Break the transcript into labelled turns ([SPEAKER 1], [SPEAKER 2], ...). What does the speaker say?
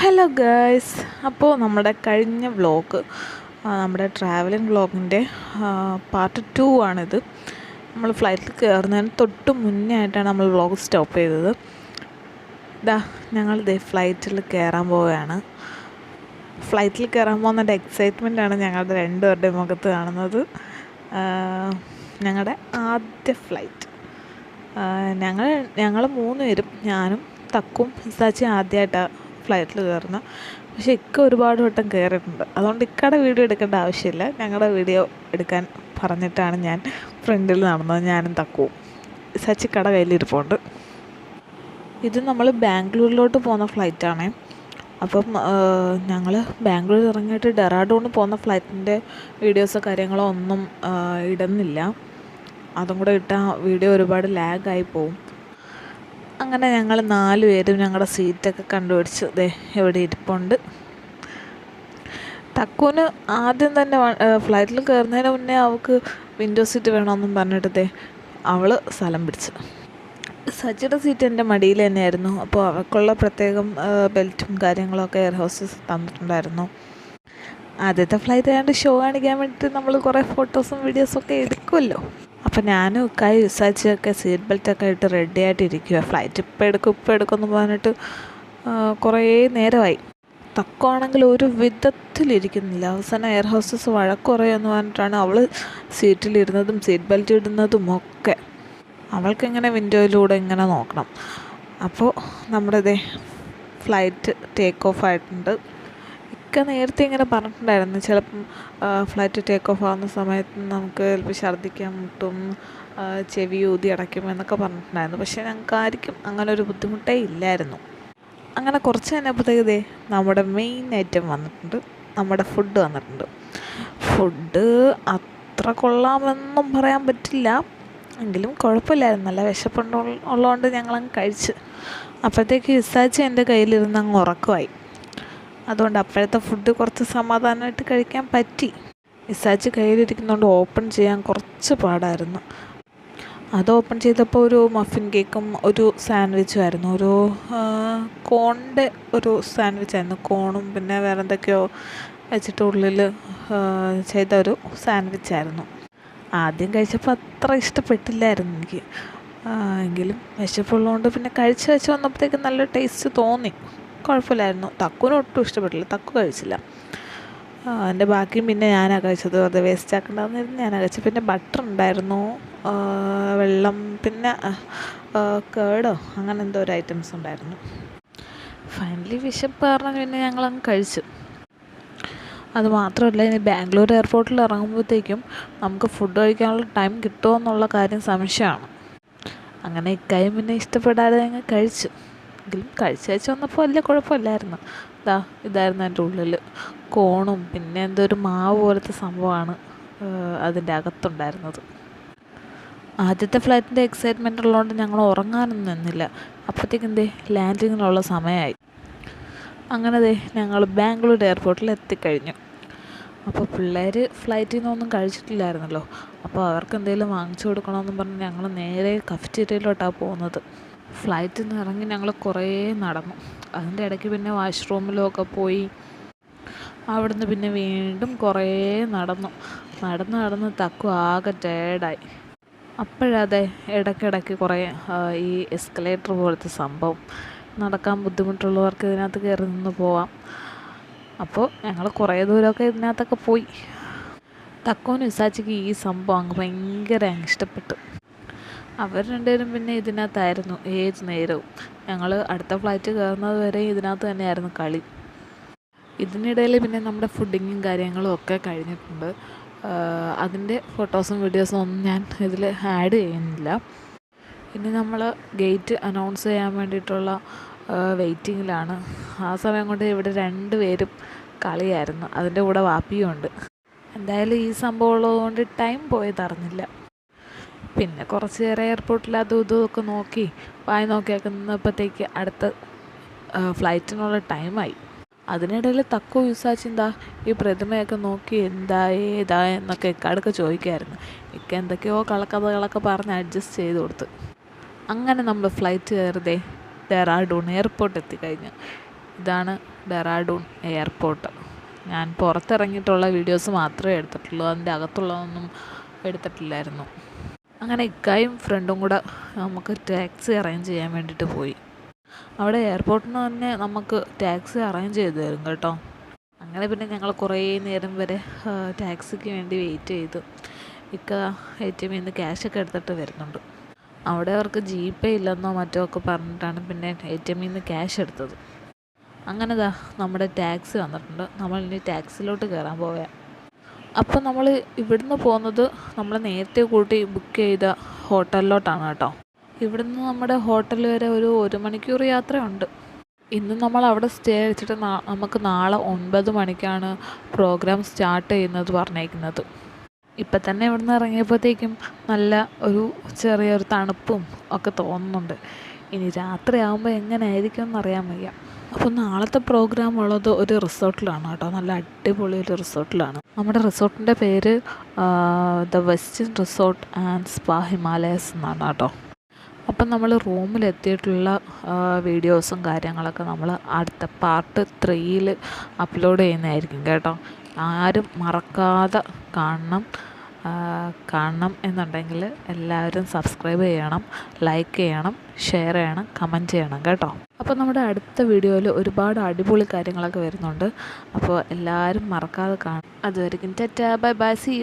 [SPEAKER 1] Hello girls അപ്പോൾ നമ്മുടെ കഴിഞ്ഞ വ്ലോഗ് നമ്മുടെ ട്രാവലിംഗ് വ്ലോഗിന്റെ പാർട്ട് ടു ആണിത്. നമ്മൾ ഫ്ലൈറ്റിൽ കയറുന്നതിന് തൊട്ട് മുന്നേ ആയിട്ടാണ് നമ്മൾ വ്ലോഗ് സ്റ്റോപ്പ് ചെയ്തത്. ഇതാ ഞങ്ങൾ ഇതേ ഫ്ലൈറ്റിൽ കയറാൻ പോവുകയാണ്. ഫ്ലൈറ്റിൽ കയറാൻ പോകുന്നതിന്റെ ആണ് ഞങ്ങളുടെ രണ്ടുപേരുടെ മുഖത്ത് കാണുന്നത്. ഞങ്ങളുടെ ആദ്യ ഫ്ലൈറ്റ് ഞങ്ങൾ ഞങ്ങൾ മൂന്ന് പേരും ഞാനും തക്കും സച്ചി ആദ്യമായിട്ടാണ് ഫ്ലൈറ്റിൽ കയറുന്നത് പക്ഷേ ഇക്ക ഒരുപാട് വട്ടം കയറിയിട്ടുണ്ട്. അതുകൊണ്ട് ഇക്കയുടെ വീഡിയോ എടുക്കേണ്ട ആവശ്യമില്ല. ഞങ്ങളുടെ വീഡിയോ എടുക്കാൻ പറഞ്ഞിട്ടാണ് ഞാൻ ഫ്രണ്ടിൽ നടന്നത്. ഞാനും തക്കുവും. സച്ചിക്കട കട കയ്യിലിരിപ്പുണ്ട്. ഇത് നമ്മൾ ബാംഗ്ലൂരിലോട്ട് പോകുന്ന ഫ്ലൈറ്റാണ്. അപ്പം ഞങ്ങൾ ബാംഗ്ലൂർ ഇറങ്ങിയിട്ട് ഡെറാഡൂൺ പോകുന്ന ഫ്ലൈറ്റിന്റെ വീഡിയോസോ കാര്യങ്ങളോ ഒന്നും ഇടുന്നില്ല. അതും കൂടെ ഇട്ടാൽ വീഡിയോ ഒരുപാട് ലാഗായി പോവും. അങ്ങനെ ഞങ്ങൾ നാല് പേരും ഞങ്ങളുടെ സീറ്റൊക്കെ കണ്ടുപിടിച്ച് ദേ എവിടെ ഇരിപ്പുണ്ട്. തക്കുവിന് ആദ്യം തന്നെ ഫ്ലൈറ്റിൽ കയറുന്നതിന് മുന്നേ അവൾക്ക് വിൻഡോ സീറ്റ് വേണമെന്നും പറഞ്ഞിട്ട് ദേ അവൾ സ്ഥലം പിടിച്ചു. സജിയുടെ സീറ്റ് എന്റെ മടിയിൽ തന്നെയായിരുന്നു. അപ്പോൾ അവൾക്കുള്ള പ്രത്യേകം ബെൽറ്റും കാര്യങ്ങളൊക്കെ എയർ ഹോസ്റ്റസ് തന്നിട്ടുണ്ടായിരുന്നു. ആദ്യത്തെ ഫ്ലൈറ്റ് ആയതുകൊണ്ട് ഷോ കാണിക്കാൻ വേണ്ടിയിട്ട് നമ്മൾ കുറേ ഫോട്ടോസും വീഡിയോസും ഒക്കെ എടുക്കുമല്ലോ അപ്പോൾ ഞാനും കൈ വിസാരിച്ചൊക്കെ സീറ്റ് ബെൽറ്റൊക്കെ ഇട്ട് റെഡി ആയിട്ട് ഇരിക്കുക ഫ്ലൈറ്റ് ഇപ്പം എടുക്കും ഇപ്പം എടുക്കുമെന്ന് പറഞ്ഞിട്ട് കുറേ നേരമായി. തക്കുവാണെങ്കിൽ ഒരു വിധത്തിലിരിക്കുന്നില്ല. അവസാനം എയർ ഹോസ്റ്റസ് വഴക്കുറയെന്ന് പറഞ്ഞിട്ടാണ് അവൾ സീറ്റിലിരുന്നതും സീറ്റ് ബെൽറ്റ് ഇടുന്നതും ഒക്കെ. അവൾക്കിങ്ങനെ വിൻഡോയിലൂടെ ഇങ്ങനെ നോക്കണം. അപ്പോൾ നമ്മുടെ ഇതേ ഫ്ലൈറ്റ് ടേക്ക് ഓഫ് ആയിട്ടുണ്ട്. ഒക്കെ നേരത്തെ ഇങ്ങനെ പറഞ്ഞിട്ടുണ്ടായിരുന്നു. ചിലപ്പം ഫ്ലൈറ്റ് ടേക്ക് ഓഫ് ആവുന്ന സമയത്ത് നമുക്ക് ചിലപ്പോൾ ഛർദ്ദിക്കാൻ മുട്ടും ചെവി ഊതി അടയ്ക്കും എന്നൊക്കെ പറഞ്ഞിട്ടുണ്ടായിരുന്നു. പക്ഷേ ഞങ്ങൾക്ക് ആയിരിക്കും അങ്ങനെ ഒരു ബുദ്ധിമുട്ടേ ഇല്ലായിരുന്നു. അങ്ങനെ കുറച്ച് കഴിഞ്ഞപ്പോഴത്തേക്ക് ഇതേ നമ്മുടെ മെയിൻ ഐറ്റം വന്നിട്ടുണ്ട്. നമ്മുടെ ഫുഡ് വന്നിട്ടുണ്ട്. ഫുഡ് അത്ര കൊള്ളാമെന്നും പറയാൻ പറ്റില്ല. എങ്കിലും കുഴപ്പമില്ലായിരുന്നു. നല്ല വിശപ്പുണ്ട് ഉള്ളതുകൊണ്ട് ഞങ്ങളങ്ങ് കഴിച്ച്. അപ്പോഴത്തേക്ക് ഇസാച്ചി എന്റെ കയ്യിലിരുന്ന് അങ്ങ് ഉറക്കമായി. അതുകൊണ്ട് അപ്പോഴത്തെ ഫുഡ് കുറച്ച് സമാധാനമായിട്ട് കഴിക്കാൻ പറ്റി. മിസ്സാച്ച് കയ്യിലിരിക്കുന്നതുകൊണ്ട് ഓപ്പൺ ചെയ്യാൻ കുറച്ച് പാടായിരുന്നു. അത് ഓപ്പൺ ചെയ്തപ്പോൾ ഒരു മഫിൻ കേക്കും ഒരു സാൻഡ്വിച്ചും ആയിരുന്നു. ഒരു കോണിന്റെ ഒരു സാൻഡ്വിച്ച് ആയിരുന്നു. കോണും പിന്നെ വേറെ എന്തൊക്കെയോ വെച്ചിട്ട് ഉള്ളിൽ ചെയ്ത ഒരു സാൻഡ്വിച്ച് ആയിരുന്നു. ആദ്യം കഴിച്ചപ്പോൾ അത്ര ഇഷ്ടപ്പെട്ടില്ലായിരുന്നു എനിക്ക്. എങ്കിലും വിശപ്പുള്ളതുകൊണ്ട് പിന്നെ കഴിച്ച് വെച്ച് വന്നപ്പോഴത്തേക്ക് നല്ല ടേസ്റ്റ് തോന്നി. കുഴപ്പമില്ലായിരുന്നു. തക്കുവിന് ഒട്ടും ഇഷ്ടപ്പെട്ടില്ല. തക്കു കഴിച്ചില്ല. എന്റെ ബാക്കിയും പിന്നെ ഞാനാണ് കഴിച്ചത്. അത് വേസ്റ്റ് ആക്കണ്ടെന്നിരുന്ന് ഞാനാണ് കഴിച്ചത്. പിന്നെ ബട്ടർ ഉണ്ടായിരുന്നു. വെള്ളം പിന്നെ കേടോ? അങ്ങനെ എന്തോ ഒരു ഐറ്റംസ് ഉണ്ടായിരുന്നു. ഫൈനലി വിശപ്പ് കാരണം പിന്നെ ഞങ്ങളങ്ങ് കഴിച്ചു. അത് മാത്രമല്ല ഇനി ബാംഗ്ലൂർ എയർപോർട്ടിൽ ഇറങ്ങുമ്പോഴത്തേക്കും നമുക്ക് ഫുഡ് കഴിക്കാനുള്ള ടൈം കിട്ടുമോ എന്നുള്ള കാര്യം സംശയമാണ്. അങ്ങനെ ഇക്കായും പിന്നെ ഇഷ്ടപ്പെടാതെ ഞങ്ങൾ കഴിച്ചു. എങ്കിലും കഴിച്ച് കഴിച്ച് വന്നപ്പോൾ വലിയ കുഴപ്പമില്ലായിരുന്നു. ഇതാ ഇതായിരുന്നു എന്റെ ഉള്ളിൽ. കോണും പിന്നെ എന്തോ ഒരു മാവ് പോലത്തെ സംഭവമാണ് അതിന്റെ അകത്തുണ്ടായിരുന്നത്. ആദ്യത്തെ ഫ്ലൈറ്റിന്റെ എക്സൈറ്റ്മെന്റ് ഉള്ളതുകൊണ്ട് ഞങ്ങൾ ഉറങ്ങാനൊന്നും നിന്നില്ല. അപ്പോഴത്തേക്കും എന്തേ ലാൻഡിങ്ങിനുള്ള സമയമായി. അങ്ങനെ ദേ ഞങ്ങൾ ബാംഗ്ലൂർ എയർപോർട്ടിൽ എത്തിക്കഴിഞ്ഞു. അപ്പോൾ പിള്ളേർ ഫ്ലൈറ്റിൽ നിന്നൊന്നും കഴിച്ചിട്ടില്ലായിരുന്നല്ലോ. അപ്പോൾ അവർക്ക് എന്തെങ്കിലും വാങ്ങിച്ചു കൊടുക്കണമെന്ന് പറഞ്ഞ് ഞങ്ങൾ നേരെ കഫറ്റീരിയയിലോട്ടാണ് പോകുന്നത്. ഫ്ലൈറ്റിൽ നിന്ന് ഇറങ്ങി ഞങ്ങൾ കുറേ നടന്നു. അതിന്റെ ഇടയ്ക്ക് പിന്നെ വാഷ്റൂമിലൊക്കെ പോയി. അവിടുന്ന് പിന്നെ വീണ്ടും കുറേ നടന്നു. നടന്ന് നടന്ന് തക്കു ആകെ ടയേർഡായി അപ്പോഴതെ ഇടയ്ക്കിടയ്ക്ക് കുറേ ഈ എസ്കലേറ്റർ പോലത്തെ സംഭവം. നടക്കാൻ ബുദ്ധിമുട്ടുള്ളവർക്ക് ഇതിനകത്ത് കയറി നിന്ന് പോവാം. അപ്പോൾ ഞങ്ങൾ കുറേ ദൂരമൊക്കെ ഇതിനകത്തൊക്കെ പോയി. തക്കോനും ഇസാച്ചിക്ക് ഈ സംഭവം അങ്ങ് ഭയങ്കര ഇഷ്ടപ്പെട്ടു. അവർ രണ്ടുപേരും പിന്നെ ഇതിനകത്തായിരുന്നു ഏത് നേരവും. ഞങ്ങൾ അടുത്ത ഫ്ലൈറ്റ് കയറുന്നത് വരെ ഇതിനകത്ത് തന്നെയായിരുന്നു കളി. ഇതിനിടയിൽ പിന്നെ നമ്മുടെ ഫുഡിങ്ങും കാര്യങ്ങളും ഒക്കെ കഴിഞ്ഞിട്ടുണ്ട്. അതിന്റെ ഫോട്ടോസും വീഡിയോസും ഒന്നും ഞാൻ ഇതിൽ ആഡ് ചെയ്യുന്നില്ല. ഇനി നമ്മൾ ഗേറ്റ് അനൗൺസ് ചെയ്യാൻ വേണ്ടിയിട്ടുള്ള വെയിറ്റിങ്ങിലാണ് ആ സമയം കൊണ്ട് ഇവിടെ രണ്ട് പേരും കളിയായിരുന്നു. അതിന്റെ കൂടെ വാപ്പിയും ഉണ്ട്. എന്തായാലും ഈ സംഭവം ഉള്ളതുകൊണ്ട് ടൈം പോയത് അറിഞ്ഞില്ല പിന്നെ കുറച്ച് നേരം എയർപോർട്ടിൽ അതും ഇതും ഒക്കെ നോക്കി വായി നോക്കിയൊക്കെ നിന്നപ്പോഴത്തേക്ക് അടുത്ത ഫ്ലൈറ്റിനുള്ള ടൈമായി അതിനിടയിൽ തക്കോ എന്താ ഈ പ്രതിമയൊക്കെ നോക്കി എന്താ ഏതാ എന്നൊക്കെ ഇക്കാടൊക്കെ ചോദിക്കായിരുന്നു. ഇക്ക എന്തൊക്കെയോ കളക്കഥകളൊക്കെ പറഞ്ഞ് അഡ്ജസ്റ്റ് ചെയ്ത് കൊടുത്ത്. അങ്ങനെ നമ്മൾ ഫ്ലൈറ്റ് കയറുതേ ഡെറാഡൂൺ എയർപോർട്ട് എത്തിക്കഴിഞ്ഞു. ഇതാണ് ഡെറാഡൂൺ എയർപോർട്ട് ഞാൻ പുറത്തിറങ്ങിയിട്ടുള്ള വീഡിയോസ് മാത്രമേ എടുത്തിട്ടുള്ളൂ. അതിന്റെ അകത്തുള്ളതൊന്നും എടുത്തിട്ടില്ലായിരുന്നു. അങ്ങനെ ഇക്കായും ഫ്രണ്ടും കൂടെ നമുക്ക് ടാക്സി അറേഞ്ച് ചെയ്യാൻ വേണ്ടിയിട്ട് പോയി. അവിടെ എയർപോർട്ടിൽ നിന്ന് തന്നെ നമുക്ക് ടാക്സി അറേഞ്ച് ചെയ്ത് തരും കേട്ടോ. അങ്ങനെ പിന്നെ ഞങ്ങൾ കുറേ നേരം വരെ ടാക്സിക്ക് വേണ്ടി വെയിറ്റ് ചെയ്തു. ഇക്ക എ ടി എമ്മിൽ നിന്ന് ക്യാഷൊക്കെ എടുത്തിട്ട് വരുന്നുണ്ട്. അവിടെ അവർക്ക് ജി പേ ഇല്ലെന്നോ മറ്റോ ഒക്കെ പറഞ്ഞിട്ടാണ് പിന്നെ എ ടി എമ്മിൽ നിന്ന് ക്യാഷ് എടുത്തത്. അങ്ങനെ ദാ നമ്മുടെ ടാക്സി വന്നിട്ടുണ്ട്. നമ്മൾ ഇനി ടാക്സിയിലോട്ട് കയറാൻ പോവുക അപ്പോൾ നമ്മൾ ഇവിടുന്ന് പോകുന്നത് നമ്മൾ നേരത്തെ കൂട്ടി ബുക്ക് ചെയ്ത ഹോട്ടലിലോട്ടാണ് കേട്ടോ. ഇവിടുന്ന് നമ്മുടെ ഹോട്ടൽ വരെ ഒരു ഒരു മണിക്കൂർ യാത്രയുണ്ട്. ഇന്ന് നമ്മൾ അവിടെ സ്റ്റേ അടിച്ചിട്ട് നമുക്ക് നാളെ ഒൻപത് മണിക്കാണ് പ്രോഗ്രാം സ്റ്റാർട്ട് ചെയ്യുന്നത് പറഞ്ഞേക്കുന്നത്. ഇപ്പം തന്നെ ഇവിടുന്ന് ഇറങ്ങിയപ്പോഴത്തേക്കും നല്ല ഒരു ചെറിയൊരു തണുപ്പും ഒക്കെ തോന്നുന്നുണ്ട്. ഇനി രാത്രിയാകുമ്പോൾ എങ്ങനെയായിരിക്കും എന്നറിയാൻ വയ്യ. അപ്പോൾ നാളത്തെ പ്രോഗ്രാം ഉള്ളത് ഒരു റിസോർട്ടിലാണ് കേട്ടോ. നല്ല അടിപൊളി ഒരു റിസോർട്ടിലാണ് നമ്മുടെ റിസോർട്ടിന്റെ പേര് the western resort and spa Himalayas എന്നാണ് കേട്ടോ. അപ്പം നമ്മൾ റൂമിലെത്തിയിട്ടുള്ള വീഡിയോസും കാര്യങ്ങളൊക്കെ നമ്മൾ അടുത്ത പാർട്ട് ത്രീയിൽ അപ്ലോഡ് ചെയ്യുന്നതായിരിക്കും കേട്ടോ. ആരും മറക്കാതെ കാണണം. കാണണം എന്നുണ്ടെങ്കിൽ എല്ലാവരും സബ്സ്ക്രൈബ് ചെയ്യണം ലൈക്ക് ചെയ്യണം ഷെയർ ചെയ്യണം കമന്റ് ചെയ്യണം കേട്ടോ. അപ്പോൾ നമ്മുടെ അടുത്ത വീഡിയോയിൽ ഒരുപാട് അടിപൊളി കാര്യങ്ങളൊക്കെ വരുന്നുണ്ട്. അപ്പോൾ എല്ലാവരും മറക്കാതെ കാണും. അതുവരെയും ടാറ്റാ. Bye bye. സി